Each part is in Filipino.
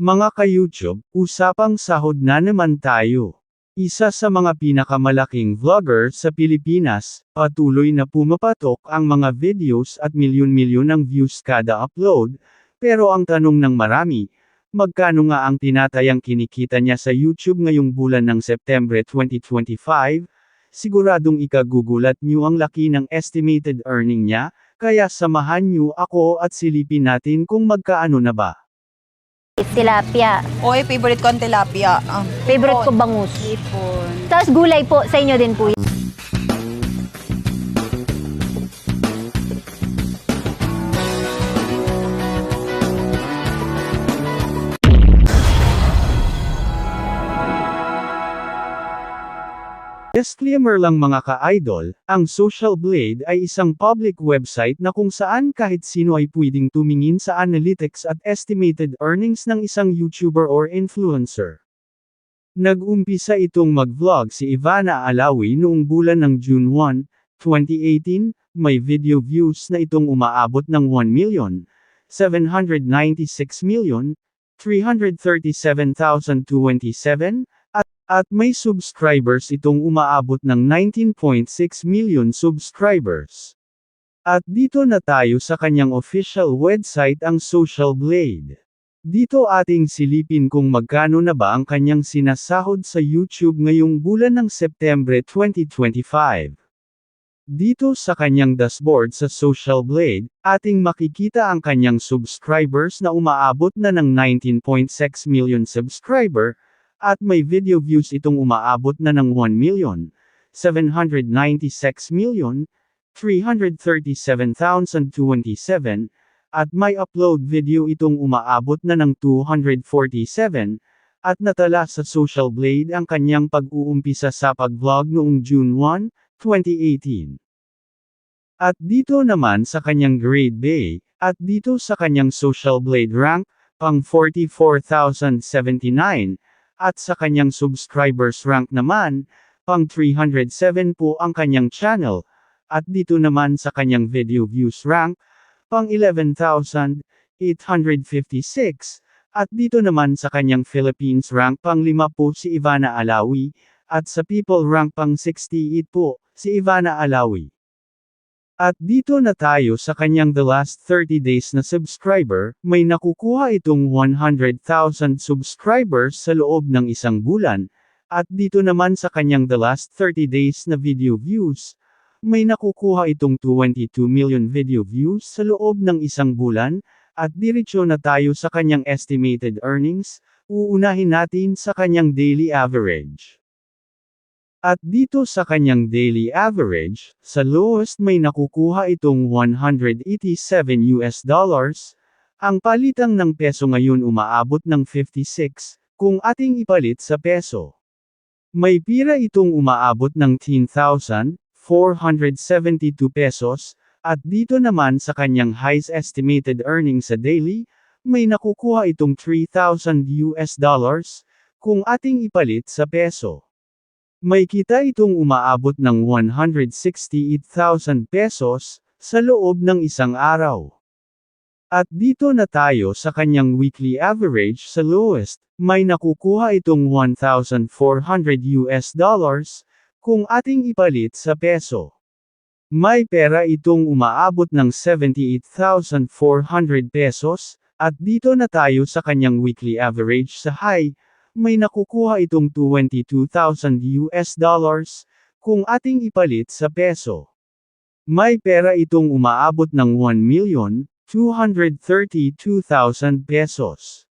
Mga ka-YouTube, usapang sahod na naman tayo. Isa sa mga pinakamalaking vlogger sa Pilipinas, patuloy na pumapatok ang mga videos at milyon-milyon ang views kada upload, pero ang tanong ng marami, magkano nga ang tinatayang kinikita niya sa YouTube ngayong bulan ng September 2025? Siguradong ikagugulat niyo ang laki ng estimated earning niya, kaya samahan niyo ako at silipin natin kung magkaano na ba. Tilapia. Oy, favorite ko ang tilapia. Ah. Favorite ko bangus. Tapos gulay po, sa inyo din po yun. Disclaimer lang mga ka-idol, ang Social Blade ay isang public website na kung saan kahit sino ay pwedeng tumingin sa analytics at estimated earnings ng isang YouTuber or influencer. Nag-umpisa itong mag-vlog si Ivana Alawi noong bulan ng June 1, 2018, may video views na itong umaabot ng 1 million, 796 million, 337,027, at may subscribers itong umaabot ng 19.6 million subscribers. At dito na tayo sa kanyang official website ang Social Blade. Dito ating silipin kung magkano na ba ang kanyang sinasahod sa YouTube ngayong bulan ng September 2025. Dito sa kanyang dashboard sa Social Blade, ating makikita ang kanyang subscribers na umaabot na ng 19.6 million subscriber, at may video views itong umaabot na ng 1 million, 796 million, 337,027, at may upload video itong umaabot na ng 247, at natala sa Social Blade ang kanyang pag-uumpisa sa pag-vlog noong June 1, 2018. At dito naman sa kanyang grade bay, at dito sa kanyang Social Blade rank, pang 44,079, at sa kanyang subscribers rank naman, pang 307 po ang kanyang channel, at dito naman sa kanyang video views rank, pang 11,856, at dito naman sa kanyang Philippines rank pang 5 po si Ivana Alawi, at sa people rank pang 68 po, si Ivana Alawi. At dito na tayo sa kanyang the last 30 days na subscriber, may nakukuha itong 100,000 subscribers sa loob ng isang bulan, at dito naman sa kanyang the last 30 days na video views, may nakukuha itong 22 million video views sa loob ng isang bulan, at diretsyo na tayo sa kanyang estimated earnings, uunahin natin sa kanyang daily average. At dito sa kanyang daily average, sa lowest may nakukuha itong 187 US dollars, ang palitang ng peso ngayon umaabot ng 56, kung ating ipalit sa peso. May pira itong umaabot ng 10,472 pesos, at dito naman sa kanyang highest estimated earnings sa daily, may nakukuha itong 3,000 US dollars, kung ating ipalit sa peso. May kita itong umaabot ng 168,000 pesos, sa loob ng isang araw. At dito na tayo sa kanyang weekly average sa lowest, may nakukuha itong 1,400 US dollars, kung ating ipalit sa peso. May pera itong umaabot ng 78,400 pesos, at dito na tayo sa kanyang weekly average sa high, may nakukuha itong 22,000 US dollars, kung ating ipalit sa peso. May pera itong umaabot ng 1,232,000 pesos.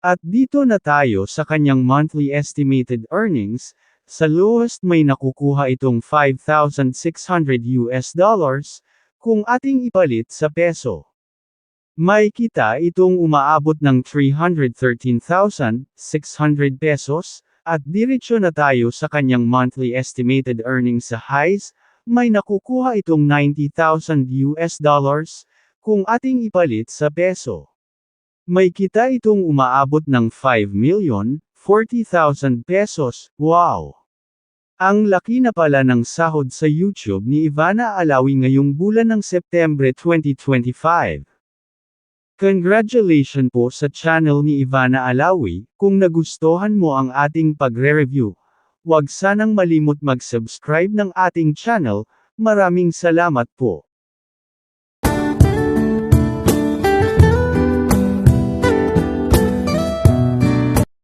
At dito na tayo sa kanyang monthly estimated earnings, sa lowest may nakukuha itong 5,600 US dollars, kung ating ipalit sa peso. May kita itong umaabot ng 313,600 pesos, at diretsyo na tayo sa kanyang monthly estimated earnings sa highs, may nakukuha itong 90,000 US dollars, kung ating ipalit sa peso. May kita itong umaabot ng 5,040,000 pesos, wow! Ang laki na pala ng sahod sa YouTube ni Ivana Alawi ngayong bulan ng September 2025. Congratulations po sa channel ni Ivana Alawi, kung nagustuhan mo ang ating pagre-review. Huwag sanang malimot mag-subscribe ng ating channel, maraming salamat po.